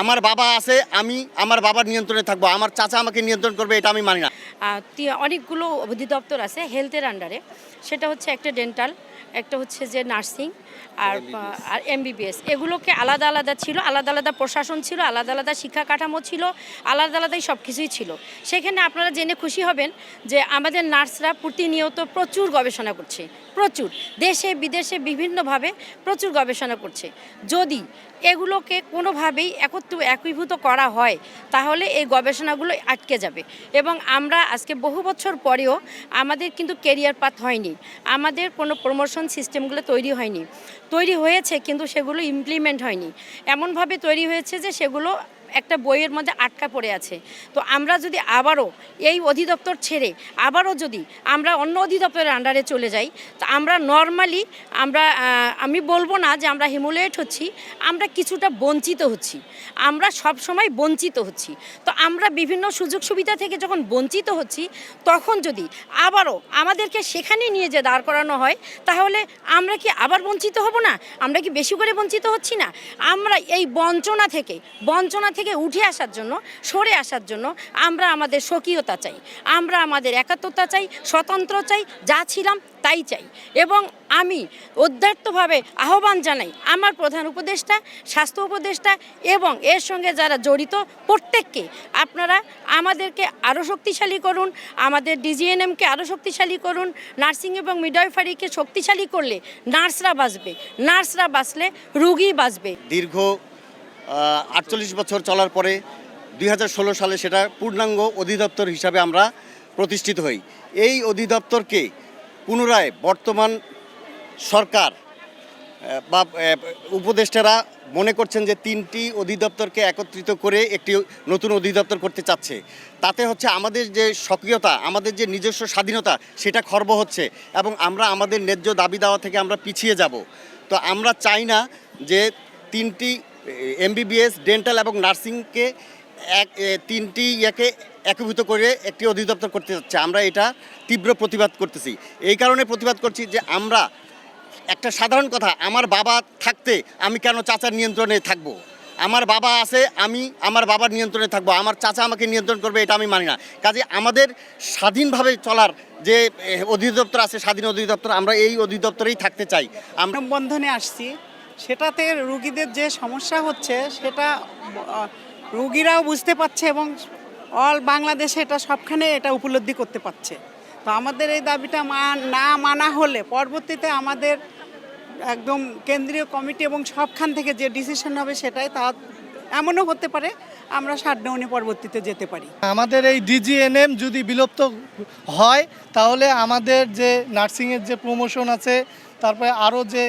আমার বাবা আছে আমি আমার বাবার নিয়ন্ত্রণে থাকব। আমার চাচা আমাকে নিয়ন্ত্রণ করবে এটা আমি মানি না। অনেকগুলো অধিদপ্তর আছে হেলথের আন্ডারে। সেটা হচ্ছে একটা ডেন্টাল একটা হচ্ছে যে নার্সিং আর আর এমবিবিএস এগুলোকে আলাদা আলাদা ছিল আলাদা আলাদা প্রশাসন ছিল আলাদা আলাদা শিক্ষা কাঠামো ছিল আলাদা আলাদাই সব কিছুই ছিল। সেখানে আপনারা জেনে খুশি হবেন যে আমাদের নার্সরা প্রতিনিয়ত প্রচুর গবেষণা করছে প্রচুর। দেশে বিদেশে বিভিন্নভাবে প্রচুর গবেষণা করছে। যদি এগুলোকে কোনোভাবেই একত্র একীভূত করা হয়, তাহলে এই গবেষণাগুলো আটকে যাবে। এবং আমরা আজকে বহু বছর পরেও আমাদের কিন্তু কেরিয়ার পাথ হয়নি, আমাদের কোনো প্রমোশন সিস্টেমগুলো তৈরি হয়নি। তৈরি হয়েছে কিন্তু সেগুলো ইমপ্লিমেন্ট হয়নি। এমনভাবে তৈরি হয়েছে যে সেগুলো একটা বইয়ের মধ্যে আটকা পড়ে আছে। তো আমরা যদি আবারও এই অধিদপ্তর ছেড়ে আবারও যদি আমরা অন্য অধিদপ্তরের আন্ডারে চলে যাই, তো আমরা নর্মালি আমরা আমি বলব না যে আমরা হিমোলেট হচ্ছি, আমরা কিছুটা বঞ্চিত হচ্ছি। আমরা সব সময় বঞ্চিত হচ্ছি। তো আমরা বিভিন্ন সুযোগ সুবিধা থেকে যখন বঞ্চিত হচ্ছি, তখন যদি আবারও আমাদেরকে সেখানে নিয়ে যে দাঁড় করানো হয়, তাহলে আমরা কি আবার বঞ্চিত হব না? আমরা কি বেশি করে বঞ্চিত হচ্ছি না? আমরা এই বঞ্চনা থেকে বঞ্চনা থেকে উঠে আসার জন্য, সরে আসার জন্য আমরা আমাদের স্বকীয়তা চাই। আমরা আমাদের একাত্মতা চাই, স্বতন্ত্র চাই, যা ছিলাম তাই চাই। এবং আমি উদ্ধার্তভাবে আহ্বান জানাই আমার প্রধান উপদেষ্টা, স্বাস্থ্য উপদেষ্টা এবং এর সঙ্গে যারা জড়িত প্রত্যেককে, আপনারা আমাদেরকে আরও শক্তিশালী করুন, আমাদের ডিজিএনএমকে আরও শক্তিশালী করুন, নার্সিং এবং মিডওয়াইফারিকে শক্তিশালী করলে নার্সরা বাঁচবে, নার্সরা বাঁচলে রুগী বাঁচবে। দীর্ঘ আটচল্লিশ বছর চলার পরে দুই হাজার ষোলো সালে সেটা পূর্ণাঙ্গ অধিদপ্তর হিসাবে আমরা প্রতিষ্ঠিত হই। এই অধিদপ্তরকে পুনরায় বর্তমান সরকার বা উপদেষ্টারা মনে করছেন যে তিনটি অধিদপ্তরকে একত্রিত করে একটি নতুন অধিদপ্তর করতে চাচ্ছে। তাতে হচ্ছে আমাদের যে সক্রিয়তা, আমাদের যে নিজস্ব স্বাধীনতা, সেটা খর্ব হচ্ছে এবং আমরা আমাদের ন্যায্য দাবি দেওয়া থেকে আমরা পিছিয়ে যাব। তো আমরা চাই না যে তিনটি এমবিবিএস ডেন্টাল এবং নার্সিংকে এক তিনটি ইয়াকে একীভূত করে একটি অধিদপ্তর করতে যাচ্ছে। আমরা এটা তীব্র প্রতিবাদ করতেছি। এই কারণে প্রতিবাদ করছি যে আমরা একটা সাধারণ কথা, আমার বাবা থাকতে আমি কেন চাচার নিয়ন্ত্রণে থাকব? আমার বাবা আছে, আমি আমার বাবার নিয়ন্ত্রণে থাকব। আমার চাচা আমাকে নিয়ন্ত্রণ করবে, এটা আমি মানি না। কাজে আমাদের স্বাধীনভাবে চলার যে অধিদপ্তর আছে, স্বাধীন অধিদপ্তর, আমরা এই অধিদপ্তরেই থাকতে চাই। আমরা বন্ধনে আসছি। সেটাতে রুগীদের যে সমস্যা হচ্ছে, সেটা রুগীরাও বুঝতে পারছে এবং অল বাংলাদেশে এটা সবখানে এটা উপলব্ধি করতে পারছে। তো আমাদের এই দাবিটা না মানা হলে পরবর্তীতে আমাদের একদম কেন্দ্রীয় কমিটি এবং সবখান থেকে যে ডিসিশন হবে সেটাই তা, এমনও হতে পারে, আমরা শাটডাউনে পরবর্তীতে যেতে পারি। আমাদের এই ডিজিএনএম যদি বিলুপ্ত হয়, তাহলে আমাদের যে নার্সিংয়ের যে প্রমোশন আছে, তারপরে আরও যে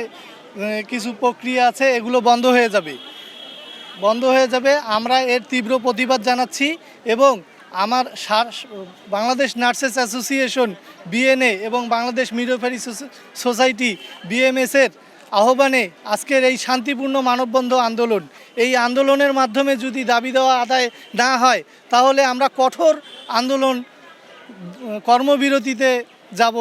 কিছু প্রক্রিয়া আছে, এগুলো বন্ধ হয়ে যাবে। বন্ধ হয়ে যাবে, আমরা এর তীব্র প্রতিবাদ জানাচ্ছি এবং আমার বাংলাদেশ নার্সেস অ্যাসোসিয়েশন, বিএনএ এবং বাংলাদেশ মিডওয়াইফারি সোসাইটি বিএমএসের আহ্বানে আজকের এই শান্তিপূর্ণ মানববন্ধ আন্দোলন। এই আন্দোলনের মাধ্যমে যদি দাবি দেওয়া আদায় না হয়, তাহলে আমরা কঠোর আন্দোলন, কর্মবিরতিতে যাব।